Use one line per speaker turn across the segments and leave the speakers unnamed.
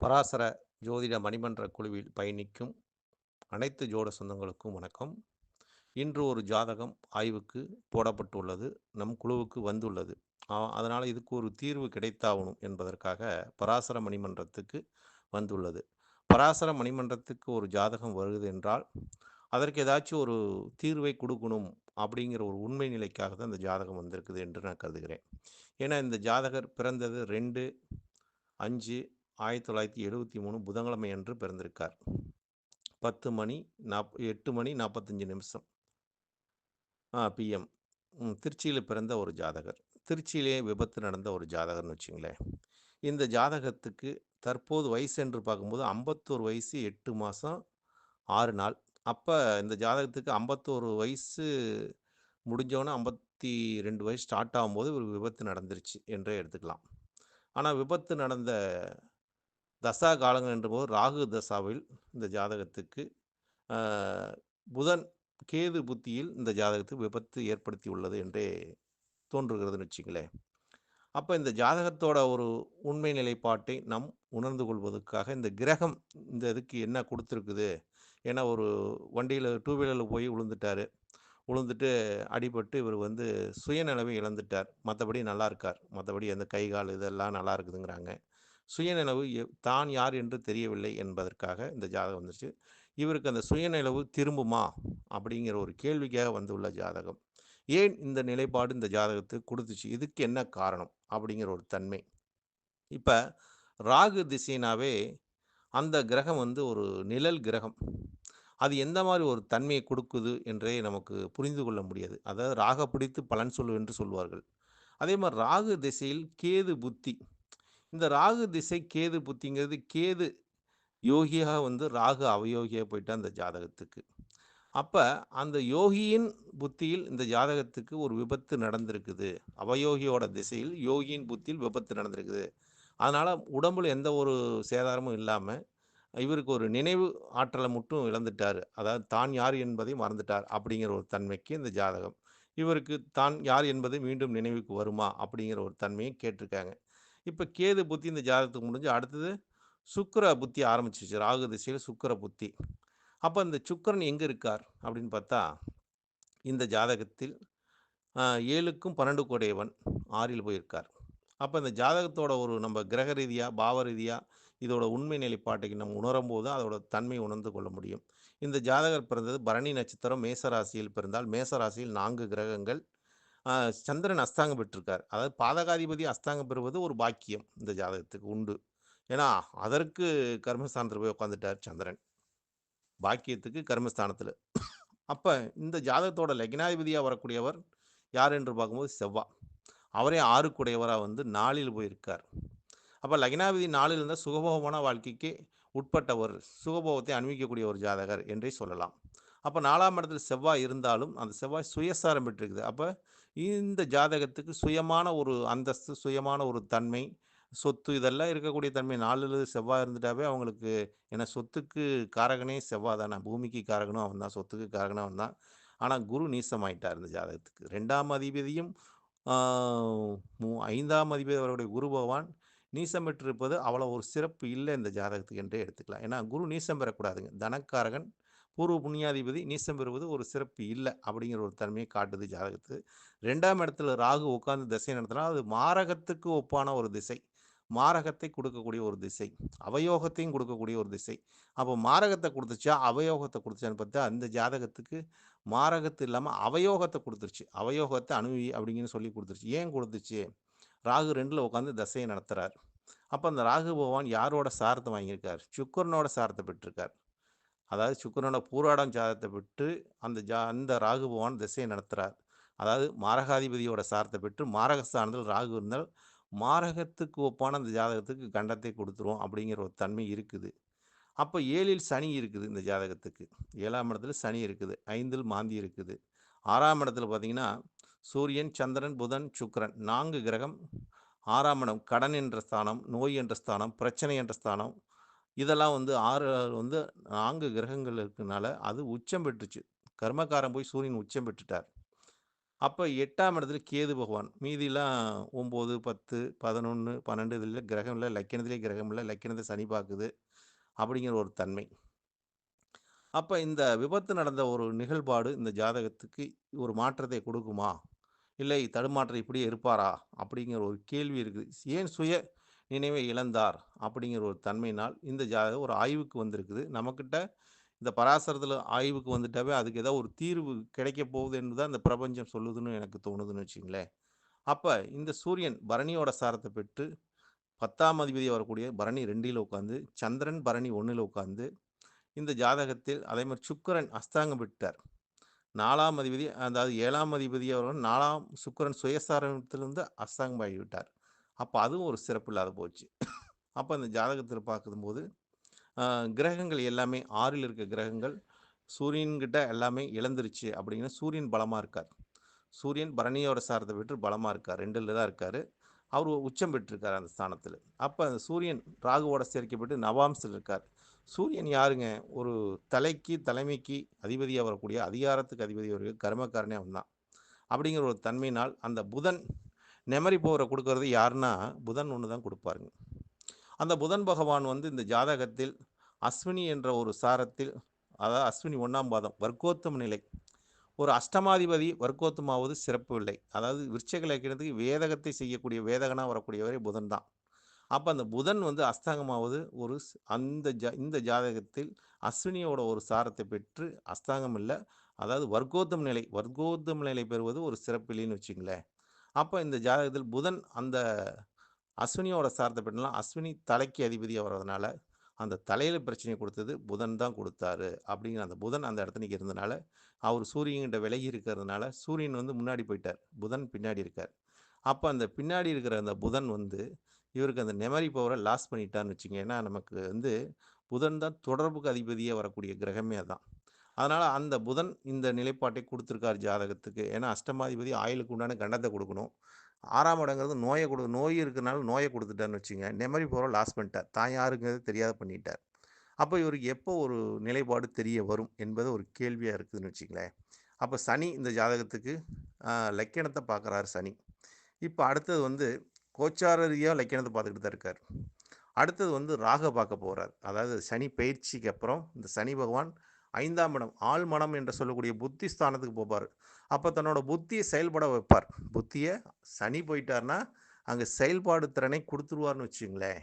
பராசர ஜோதிட மணிமன்ற குழுவில் பயணிக்கும் அனைத்து ஜோட சொந்தங்களுக்கும் வணக்கம். இன்று ஒரு ஜாதகம் ஆய்வுக்கு போடப்பட்டுள்ளது. நம் குழுவுக்கு வந்துள்ளது. அதனால் இதுக்கு ஒரு தீர்வு கிடைத்தாகணும் என்பதற்காக பராசர மணிமன்றத்துக்கு வந்துள்ளது. பராசர மணிமன்றத்துக்கு ஒரு ஜாதகம் வருது என்றால் அதற்கு ஏதாச்சும் ஒரு தீர்வை கொடுக்கணும் அப்படிங்கிற ஒரு உண்மை நிலைக்காக தான் இந்த ஜாதகம் வந்திருக்குது என்று நான் கருதுகிறேன். ஏன்னா இந்த ஜாதகர் பிறந்தது ரெண்டு அஞ்சு ஆயிரத்தி தொள்ளாயிரத்தி எழுபத்தி மூணு புதன்கிழமை அன்று பிறந்திருக்கார். பத்து மணி நாப் எட்டு மணி நாற்பத்தஞ்சு நிமிஷம். பிஎம் திருச்சியில் பிறந்த ஒரு ஜாதகர். திருச்சியிலே விபத்து நடந்த ஒரு ஜாதகர்னு வச்சுங்களேன். இந்த ஜாதகத்துக்கு தற்போது வயசு என்று பார்க்கும்போது ஐம்பத்தோரு வயசு எட்டு மாதம் ஆறு நாள். அப்போ இந்த ஜாதகத்துக்கு ஐம்பத்தோரு வயசு முடிஞ்சோன்னே ஐம்பத்தி ரெண்டு வயசு ஸ்டார்ட் ஆகும்போது ஒரு விபத்து நடந்துருச்சு என்றே எடுத்துக்கலாம். ஆனால் விபத்து நடந்த தசா காலங்கள் என்றபோது ராகு தசாவில் இந்த ஜாதகத்துக்கு புதன் கேது புத்தியில் இந்த ஜாதகத்துக்கு விபத்து ஏற்படுத்தி உள்ளது என்றே தோன்றுகிறதுன்னு வச்சுங்களேன் அப்போ இந்த ஜாதகத்தோட ஒரு உண்மை நிலைப்பாட்டை நம் உணர்ந்து கொள்வதற்காக இந்த கிரகம் இந்த இதுக்கு என்ன கொடுத்துருக்குது? ஏன்னா ஒரு வண்டியில் டூ வீலரில் போய் விழுந்துட்டார் விழுந்துட்டு அடிபட்டு இவர் வந்து சுயநிலவை இழந்துட்டார். மற்றபடி நல்லா இருக்கார். மற்றபடி அந்த கை கால் இதெல்லாம் நல்லா இருக்குதுங்கிறாங்க. சுயநிலவு தான் யார் என்று தெரியவில்லை என்பதற்காக இந்த ஜாதகம் வந்துச்சு இவருக்கு அந்த சுயநிலவு திரும்புமா? அப்படிங்கிற ஒரு கேள்விக்காக வந்துள்ள ஜாதகம். ஏன் இந்த நிலைப்பாடு இந்த ஜாதகத்துக்கு கொடுத்துச்சு? இதுக்கு என்ன காரணம்? அப்படிங்கிற ஒரு தன்மை. இப்போ ராகு திசைனாவே அந்த கிரகம் வந்து ஒரு நிழல் கிரகம். அது எந்த மாதிரி ஒரு தன்மையை கொடுக்குது என்றே நமக்கு புரிந்து கொள்ள முடியாது. அதாவது ராக பிடித்து பலன் சொல்லு என்று சொல்வார்கள். அதே மாதிரி ராகு திசையில் கேது புத்தி. இந்த ராகு திசை கேது புத்திங்கிறது கேது யோகியாக வந்து ராகு அவயோகியாக போயிட்டு அந்த ஜாதகத்துக்கு. அப்போ அந்த யோகியின் புத்தியில் இந்த ஜாதகத்துக்கு ஒரு விபத்து நடந்திருக்குது. அவயோகியோட திசையில் யோகியின் புத்தியில் விபத்து நடந்திருக்குது. அதனால் உடம்புல எந்த ஒரு சேதாரமும் இல்லாமல் இவருக்கு ஒரு நினைவு ஆற்றலை மட்டும் இழந்துட்டார். அதாவது தான் யார் என்பதை மறந்துட்டார் அப்படிங்கிற ஒரு தன்மைக்கு இந்த ஜாதகம். இவருக்கு தான் யார் என்பது மீண்டும் நினைவுக்கு வருமா அப்படிங்கிற ஒரு தன்மையை கேட்டிருக்காங்க. இப்போ கேது புத்தி இந்த ஜாதகத்துக்கு முடிஞ்சு அடுத்தது சுக்கர புத்தி ஆரம்பிச்சிச்சு ராகு திசையில் சுக்கர புத்தி. அப்போ இந்த சுக்கரன் எங்கே இருக்கார் அப்படின்னு பார்த்தா இந்த ஜாதகத்தில் ஏழுக்கும் பன்னெண்டு கோடையவன் ஆறில் போயிருக்கார். அப்போ இந்த ஜாதகத்தோட ஒரு நம்ம கிரக ரீதியாக பாவ ரீதியாக இதோட உண்மை நிலைப்பாட்டைக்கு நம்ம உணரும் போது அதோட தன்மை உணர்ந்து கொள்ள முடியும். இந்த ஜாதகர் பிறந்தது பரணி நட்சத்திரம் மேசராசியில் பிறந்தால் மேசராசியில் நான்கு கிரகங்கள் சந்திரன் அஸ்தாங்கம் பெற்றிருக்கார். அதாவது பாதகாதிபதி அஸ்தாங்கம் பெறுவது ஒரு பாக்கியம் இந்த ஜாதகத்துக்கு உண்டு. ஏன்னா அதற்கு கர்மஸ்தானத்தில் போய் உட்காந்துட்டார் சந்திரன். பாக்கியத்துக்கு கர்மஸ்தானத்தில். அப்போ இந்த ஜாதகத்தோட லக்னாதிபதியாக வரக்கூடியவர் யார் என்று பார்க்கும்போது செவ்வா. அவரே ஆறுக்குடையவராக வந்து நாளில் போயிருக்கார். அப்போ லக்னாதிபதி நாளில் இருந்தால் சுகபோகமான வாழ்க்கைக்கு உட்பட்டவர் சுகபோகத்தை அனுபவிக்கக்கூடிய ஒரு ஜாதகர் என்றே சொல்லலாம். அப்போ நாலாம் இடத்துல செவ்வாய் இருந்தாலும் அந்த செவ்வாய் சுயசாரம் பெற்றிருக்குது. அப்போ இந்த ஜாதகத்துக்கு சுயமான ஒரு அந்தஸ்து சுயமான ஒரு தன்மை சொத்து இதெல்லாம் இருக்கக்கூடிய தன்மை. நாலுல செவ்வாய் இருந்துட்டாவே அவங்களுக்கு ஏன்னா சொத்துக்கு காரகனே செவ்வாய் தானே. பூமிக்கு காரகனும் அவன் தான் சொத்துக்கு காரகனும் அவன் தான். ஆனால் குரு நீசமாயிட்டார் இந்த ஜாதகத்துக்கு. ரெண்டாம் அதிபதியும் ஐந்தாம் அதிபதி அவருடைய குரு பகவான் நீசம் பெற்றிருப்பது அவ்வளோ ஒரு சிறப்பு இல்லை இந்த ஜாதகத்துக்கு என்றே எடுத்துக்கலாம். ஏன்னா குரு நீசம் பெறக்கூடாதுங்க. தனக்காரகன் பூர்வ புண்ணியாதிபதி நீசம் பெறுவது ஒரு சிறப்பு இல்லை அப்படிங்கிற ஒரு தன்மையை காட்டுது ஜாதகத்து. ரெண்டாம் இடத்துல ராகு உட்காந்து திசை நடத்தினா அது மாரகத்துக்கு ஒப்பான ஒரு திசை. மாரகத்தை கொடுக்கக்கூடிய ஒரு திசை. அவயோகத்தையும் கொடுக்கக்கூடிய ஒரு திசை. அப்போ மாரகத்தை கொடுத்துச்சா அவயோகத்தை கொடுத்துச்சான்னு பார்த்தா அந்த ஜாதகத்துக்கு மாரகத்து இல்லாமல் அவயோகத்தை கொடுத்துருச்சு. அவயோகத்தை அணுவி அப்படிங்கன்னு சொல்லி கொடுத்துருச்சு. ஏன் கொடுத்துச்சு? ராகு ரெண்டில் உட்காந்து தசையை நடத்துகிறார் அப்போ அந்த ராகு பகவான் யாரோட சாரத்தை வாங்கியிருக்கார்? சுக்கரனோட சாரத்தை பெற்றிருக்கார். அதாவது சுக்கரனோட பூராடம் ஜாதத்தை விட்டு அந்த ஜா அந்த ராகு பகவான் திசையை நடத்துகிறார் அதாவது மாரகாதிபதியோட சாரத்தை பெற்று மாரகஸ்தானத்தில் ராகு இருந்தால் மாரகத்துக்கு ஒப்பான அந்த ஜாதகத்துக்கு கண்டத்தை கொடுத்துரும் அப்படிங்கிற ஒரு தன்மை இருக்குது. அப்போ ஏழில் சனி இருக்குது இந்த ஜாதகத்துக்கு. ஏழாம் இடத்துல சனி இருக்குது. ஐந்தில் மாந்தி இருக்குது. ஆறாம் இடத்துல பார்த்தீங்கன்னா சூரியன் சந்திரன் புதன் சுக்கரன் நான்கு கிரகம். ஆறாம் இடம் கடன் என்ற ஸ்தானம் நோய் என்ற ஸ்தானம் பிரச்சனை என்ற ஸ்தானம் இதெல்லாம் வந்து ஆறு வந்து நான்கு கிரகங்கள் இருக்கனால அது உச்சம் பெற்றுச்சு கர்மக்காரன் போய் சூரியன் உச்சம் பெற்றுட்டார் அப்போ எட்டாம் இடத்துல கேது பகவான். மீதிலாம் ஒம்பது பத்து பதினொன்று பன்னெண்டு இதில் கிரகம் இல்லை லக்கினத்திலே கிரகம் இல்லை லக்கினத்த சனி பார்க்குது அப்படிங்கிற ஒரு தன்மை. அப்போ இந்த விபத்து நடந்த ஒரு நிகழ்பாடு இந்த ஜாதகத்துக்கு ஒரு மாற்றத்தை கொடுக்குமா? இல்லை தடுமாற்றம் இப்படியே இருப்பாரா? அப்படிங்கிற ஒரு கேள்வி இருக்குது. ஏன் சுய நினைவை இழந்தார்? அப்படிங்கிற ஒரு தன்மையினால் இந்த ஜாதகம் ஒரு ஆய்வுக்கு வந்திருக்குது. நம்மக்கிட்ட இந்த பராசரத்தில் ஆய்வுக்கு வந்துட்டாவே அதுக்கு ஏதோ ஒரு தீர்வு கிடைக்கப் போகுது என்று தான் இந்த பிரபஞ்சம் சொல்லுதுன்னு எனக்கு தோணுதுன்னு வச்சுங்களேன் அப்போ இந்த சூரியன் பரணியோட சாரத்தை பெற்று பத்தாம் அதிபதி வரக்கூடிய பரணி ரெண்டில் உட்காந்து சந்திரன் பரணி ஒன்றில் உட்காந்து இந்த ஜாதகத்தில் அதே மாதிரி சுக்கரன் அஸ்தாங்கம் விட்டார் நாலாம் அதிபதி அதாவது 7ஆம் அதிபதியா வரவன் நாலாம் சுக்கிரன் சுயசாரத்திலிருந்து அஸ்தாங்கம் ஆகிவிட்டார். அப்போ அதுவும் ஒரு சிறப்பு இல்லாத போச்சு. அப்போ அந்த ஜாதகத்தில் பார்க்கும்போது, கிரகங்கள் எல்லாமே ஆறில் இருக்க கிரகங்கள் சூரியன்கிட்ட எல்லாமே இழந்துருச்சு அப்படிங்கிற சூரியன் பலமாக இருக்கார். சூரியன் பரணியோட சாரத்தை பெற்று பலமாக இருக்கார். ரெண்டில் தான் இருக்கார் அவர் உச்சம் பெற்றிருக்கார் அந்த ஸ்தானத்தில் அப்போ அந்த சூரியன் ராகுவோட சேர்க்கப்பட்டு நவாம்சில் இருக்கார். சூரியன் யாருங்க? ஒரு தலைக்கு, தலைமைக்கு அதிபதியாக வரக்கூடிய அதிகாரத்துக்கு அதிபதி வரக்கூடிய கர்மக்காரனே அவன் தான். அப்படிங்கிற ஒரு தன்மையினால் அந்த புதன் நெமரி பவரை கொடுக்கறது யாருன்னா, புதன் ஒன்று தான் கொடுப்பாருங்க அந்த புதன் பகவான் வந்து இந்த ஜாதகத்தில் அஸ்வினி என்ற ஒரு சாரத்தில் அதாவது அஸ்வினி ஒன்றாம் பாதம் வர்க்கோத்தம நிலை. ஒரு அஷ்டமாதிபதி வர்க்கோத்தமாவது சிறப்பு இல்லை. அதாவது விருச்சிக லக்கினத்துக்கு வேதகத்தை செய்யக்கூடிய வேதகனாக வரக்கூடியவரே புதன் தான். அப்போ அந்த புதன் வந்து அஸ்தாங்கமாவது ஒரு அந்த ஜ இந்த ஜாதகத்தில் அஸ்வினியோட ஒரு சாரத்தை பெற்று அஸ்தாங்கம் இல்லை அதாவது வர்க்கோத்தம நிலை. வர்க்கோத்தம நிலை பெறுவது ஒரு சிறப்பு இல்லைன்னு வச்சுக்கங்களேன். அப்போ இந்த ஜாதகத்தில் புதன் அந்த அஸ்வினியோட சார்ந்த பெண்ணெலாம் அஸ்வினி தலைக்கு அதிபதியாக வர்றதுனால, அந்த தலையில் பிரச்சனையை கொடுத்தது புதன் தான் கொடுத்தாரு அப்படிங்கிற அந்த புதன் அந்த இடத்துல இருந்தனால, அவர் சூரியன்கிட்ட விலகி இருக்கிறதுனால, சூரியன் வந்து முன்னாடி போயிட்டார். புதன் பின்னாடி இருக்கார். அப்போ அந்த பின்னாடி இருக்கிற அந்த புதன் வந்து, இவருக்கு அந்த மெமரி பவரை லாஸ் பண்ணிட்டான்னு வச்சுங்க ஏன்னா நமக்கு வந்து புதன் தான் தொடர்புக்கு அதிபதியாக வரக்கூடிய கிரகமே தான் அதனால் அந்த புதன் இந்த நிலைப்பாட்டை கொடுத்துருக்கார் ஜாதகத்துக்கு. ஏன்னா அஷ்டமாதிபதி ஆயுளுக்கு உண்டான கண்டத்தை கொடுக்கணும் ஆறாம் இடங்கிறது நோயை கொடு நோய் இருக்கிறனால நோயை குடுத்துட்டார்ன்னு வச்சுங்க மெமரி போகிற லாஸ் பண்ணிட்டார். தான் யாருங்கிறது தெரியாத பண்ணிட்டார். அப்போ இவருக்கு எப்போ ஒரு நிலைப்பாடு தெரிய வரும் என்பது ஒரு கேள்வியாக இருக்குதுன்னு வச்சுக்கங்களேன். அப்போ சனி இந்த ஜாதகத்துக்கு லக்கணத்தை பார்க்குறாரு சனி. இப்போ அடுத்தது வந்து கோச்சார ரீதியா லக்கினத்த பார்த்துக்கிட்டு தான் இருக்கார் அடுத்தது வந்து ராக பார்க்க போகிறார் அதாவது சனி பயிற்சிக்கு அப்புறம் இந்த சனி பகவான் ஐந்தாம் இடம் ஆழ்மனம் என்று சொல்லக்கூடிய புத்தி ஸ்தானத்துக்கு போவார் அப்போ தன்னோட புத்தியை செயல்பட வைப்பார். புத்தியை சனி போயிட்டார்னா அங்கே செயல்பாடு திறனை கொடுத்துருவார்னு வச்சுங்களேன்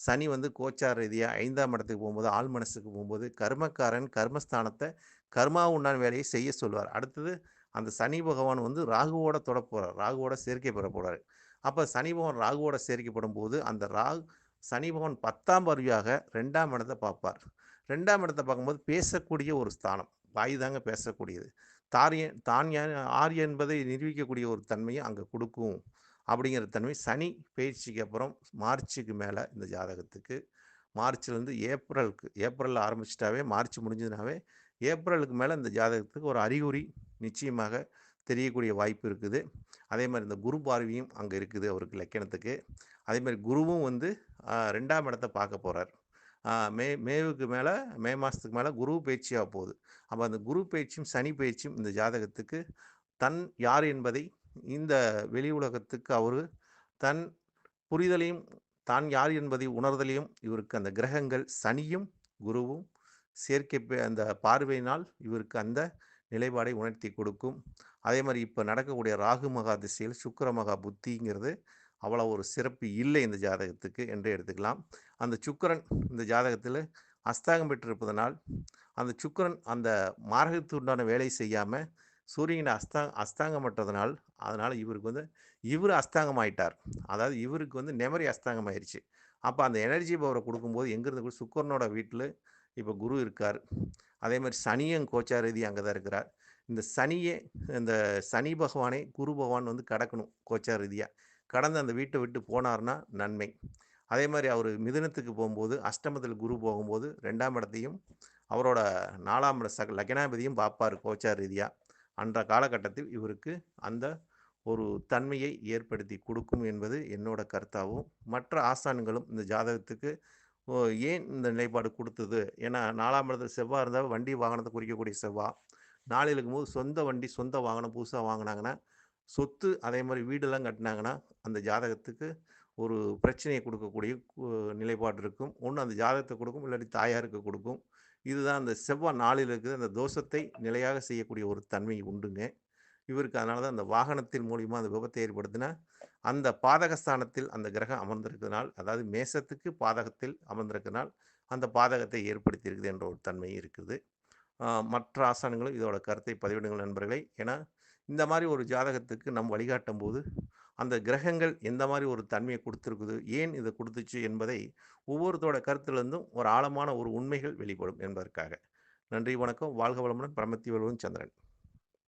சனி வந்து கோச்சார் ரீதியாக ஐந்தாம் இடத்துக்கு போகும்போது ஆழ் மனசுக்கு போகும்போது கர்மக்காரன் கர்மஸ்தானத்தை கர்மா உண்டான வேலையை செய்ய சொல்லுவார். அடுத்தது அந்த சனி பகவான் வந்து ராகுவோட தொட போகிறார் ராகுவோட சேர்க்கை பெற போகிறார் அப்போ சனி பகவான் ராகுவோட சேர்க்கைப்படும்போது, அந்த ராகு சனி பகவான் பத்தாம் பருவியாக ரெண்டாம் இடத்தை பார்ப்பார். ரெண்டாம் இடத்தை பார்க்கும்போது பேசக்கூடிய ஒரு ஸ்தானம். வாய் தாங்க பேசக்கூடியது. தாரிய தான் யா ஆர் என்பதை நிரூபிக்கக்கூடிய ஒரு தன்மையை அங்கே கொடுக்கும் அப்படிங்கிற தன்மை சனி பயிற்சிக்கு அப்புறம் மார்ச்சுக்கு மேலே இந்த ஜாதகத்துக்கு மார்ச்லேருந்து ஏப்ரலுக்கு ஏப்ரலில் ஆரம்பிச்சிட்டாவே மார்ச் முடிஞ்சதுனாவே, ஏப்ரலுக்கு மேலே இந்த ஜாதகத்துக்கு ஒரு அறிகுறி நிச்சயமாக தெரியக்கூடிய வாய்ப்பு இருக்குது. அதே மாதிரி இந்த குரு பார்வையும் அங்கே இருக்குது அவருக்கு லக்கணத்துக்கு அதே மாதிரி குருவும் வந்து அ 2ஆம் இடத்த பார்க்க போகிறார் மே மேவுக்கு மேலே மே மாதத்துக்கு மேலே குரு பயிற்சியாக போகுது. அப்போ அந்த குரு பயிற்சியும் சனி பயிற்சியும் இந்த ஜாதகத்துக்கு தன் யார் என்பதை இந்த வெளி உலகத்துக்கு அவர் தன் புரிதலையும், தான் யார் என்பதை உணர்தலையும் இவருக்கு அந்த கிரகங்கள் சனியும், குருவும் சேர்க்கை அந்த பார்வையினால் இவருக்கு அந்த நிலைப்பாடை உணர்த்தி கொடுக்கும். அதே மாதிரி இப்போ நடக்கக்கூடிய ராகு மகா திசையில் சுக்கர மகா புத்திங்கிறது அவ்வளோ ஒரு சிறப்பு இல்லை இந்த ஜாதகத்துக்கு என்றே எடுத்துக்கலாம். அந்த சுக்கிரன் இந்த ஜாதகத்தில் அஸ்தாங்கம் பெற்றிருப்பதனால், அந்த சுக்கரன் அந்த மாரகத்துக்கு உண்டான வேலை செய்யாமல் சூரியனை அஸ்தா அஸ்தாங்கம் பெற்றதனால், அதனால் இவருக்கு வந்து இவரு அஸ்தாங்கம் ஆயிட்டார். அதாவது இவருக்கு வந்து மெமரி அஸ்தாங்கம் ஆயிடுச்சு அப்போ அந்த எனர்ஜி பவரை கொடுக்கும்போது எங்கேருந்து கூட சுக்கரனோட வீட்டில் இப்போ குரு இருக்கார். அதே மாதிரி சனியும் கோச்சார ரீதியா அங்கே தான் இருக்கிறார். இந்த சனியே இந்த சனி பகவானை குரு பகவான் வந்து கடக்கணும் கோச்சார ரீதியாக கடந்து அந்த வீட்டை விட்டு போனார்னா நன்மை. அதே மாதிரி அவர் மிதுனத்துக்கு போகும்போது அஷ்டமத்தில் குரு போகும்போது ரெண்டாம் இடத்தையும், அவரோட நாலாம் இட சக லக்னாபதியும் பார்ப்பார் கோச்சார் ரீதியாக அன்ற காலகட்டத்தில் இவருக்கு அந்த ஒரு தன்மையை ஏற்படுத்தி கொடுக்கும் என்பது என்னோட கருத்தாகவும் மற்ற ஆசான்களும் இந்த ஜாதகத்துக்கு ஏன் இந்த நிலைப்பாடு கொடுத்தது? ஏன்னா நாலாம் இடத்துல செவ்வா இருந்தால் வண்டி வாகனத்தை குறிக்கக்கூடிய செவ்வாய் 4ல் இருக்கும்போது சொந்த வண்டி, சொந்த வாகனம் புதுசாக வாங்கினாங்கன்னா சொத்து அதே மாதிரி வீடெல்லாம் கட்டினாங்கன்னா அந்த ஜாதகத்துக்கு ஒரு பிரச்சனையை கொடுக்கக்கூடிய நிலைப்பாடு இருக்கும். ஒன்று அந்த ஜாதகத்தை கொடுக்கும் இல்லாட்டி தாயாருக்கு கொடுக்கும். இதுதான் அந்த செவ்வாய் நாளில் இருக்குது. அந்த தோஷத்தை நிலையாக செய்யக்கூடிய ஒரு தன்மை உண்டுங்க. இவருக்கு அதனால தான் அந்த வாகனத்தின் மூலிமா அந்த விபத்தை ஏற்படுத்தினா அந்த பாதகஸ்தானத்தில் அந்த கிரகம் அமர்ந்திருக்கிறதுனால் அதாவது மேசத்துக்கு பாதகத்தில் அமர்ந்திருக்கனால் அந்த பாதகத்தை ஏற்படுத்தியிருக்குது என்ற ஒரு தன்மை இருக்குது. மற்ற ஆசானங்களும் இதோட கருத்தை பதிவிடுங்கள் நண்பர்களை. ஏன்னா இந்த மாதிரி ஒரு ஜாதகத்துக்கு நம் வழிகாட்டும் போது அந்த கிரகங்கள் எந்த மாதிரி ஒரு தன்மையை கொடுத்துருக்குது ஏன் இதை கொடுத்துச்சு என்பதை ஒவ்வொருத்தோட கருத்துலேருந்தும் ஒரு ஆழமான ஒரு உண்மைகள் வெளிப்படும் என்பதற்காக. நன்றி வணக்கம். வாழ்க வளமுடன். பிரமத்தி வலுவன் சந்திரன்.